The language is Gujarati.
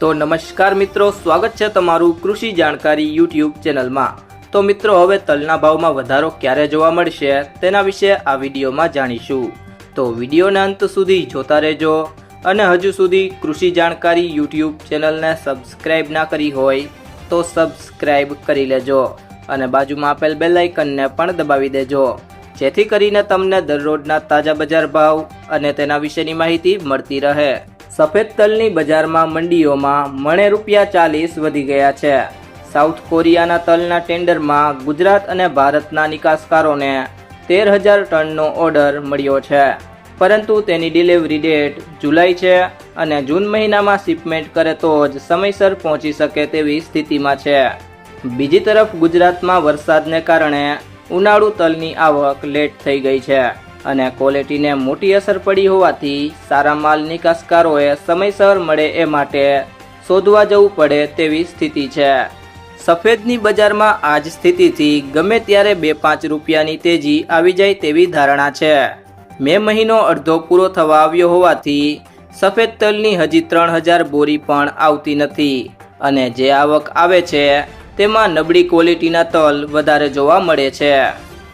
તો નમસ્કાર મિત્રો, સ્વાગત છે તમારું કૃષિ જાણકારી યુટ્યુબ ચેનલમાં. તો મિત્રો, હવે તલના ભાવમાં વધારો ક્યારે જોવા મળશે તેના વિશે આ વિડીયોમાં જાણીશું. તો વિડીયોના અંત સુધી જોતા રહેજો અને હજુ સુધી કૃષિ જાણકારી યુટ્યુબ ચેનલને સબસ્ક્રાઇબ ના કરી હોય તો સબસ્ક્રાઇબ કરી લેજો અને બાજુમાં આપેલ બેલ આઇકનને પણ દબાવી દેજો. જેથી કરીને તમને દરરોજના તાજા બજાર ભાવ અને તેના વિશેની માહિતી મળતી રહે. સફેદ તલની બજારમાં મંડીઓમાં મણે રૂપિયા ચાલીસ વધી ગયા છે. સાઉથ કોરિયાના તલના ટેન્ડરમાં ગુજરાત અને ભારતના નિકાસકારોને તેર હજાર ટનનો ઓર્ડર મળ્યો છે. પરંતુ તેની ડિલિવરી ડેટ જુલાઈ છે અને જૂન મહિનામાં શિપમેન્ટ કરે તો જ સમયસર પહોંચી શકે તેવી સ્થિતિમાં છે. બીજી તરફ ગુજરાતમાં વરસાદને કારણે ઉનાળુ તલની આવક લેટ થઈ ગઈ છે. અને ક્વોલિટીને મોટી અસર પડી હોવાથી સારા માલ નિકાસકારોએ સમયસર મળે એ માટે શોધવા જવું પડે તેવી સ્થિતિ છે. સફેદની બજારમાં આ જ સ્થિતિથી ગમે ત્યારે બે પાંચ રૂપિયાની તેજી આવી જાય તેવી ધારણા છે. મે મહિનો અડધો પૂરો થવા આવ્યો હોવાથી સફેદ તલની હજી ત્રણ હજાર બોરી પણ આવતી નથી અને જે આવક આવે છે તેમાં નબળી ક્વોલિટીના તલ વધારે જોવા મળે છે.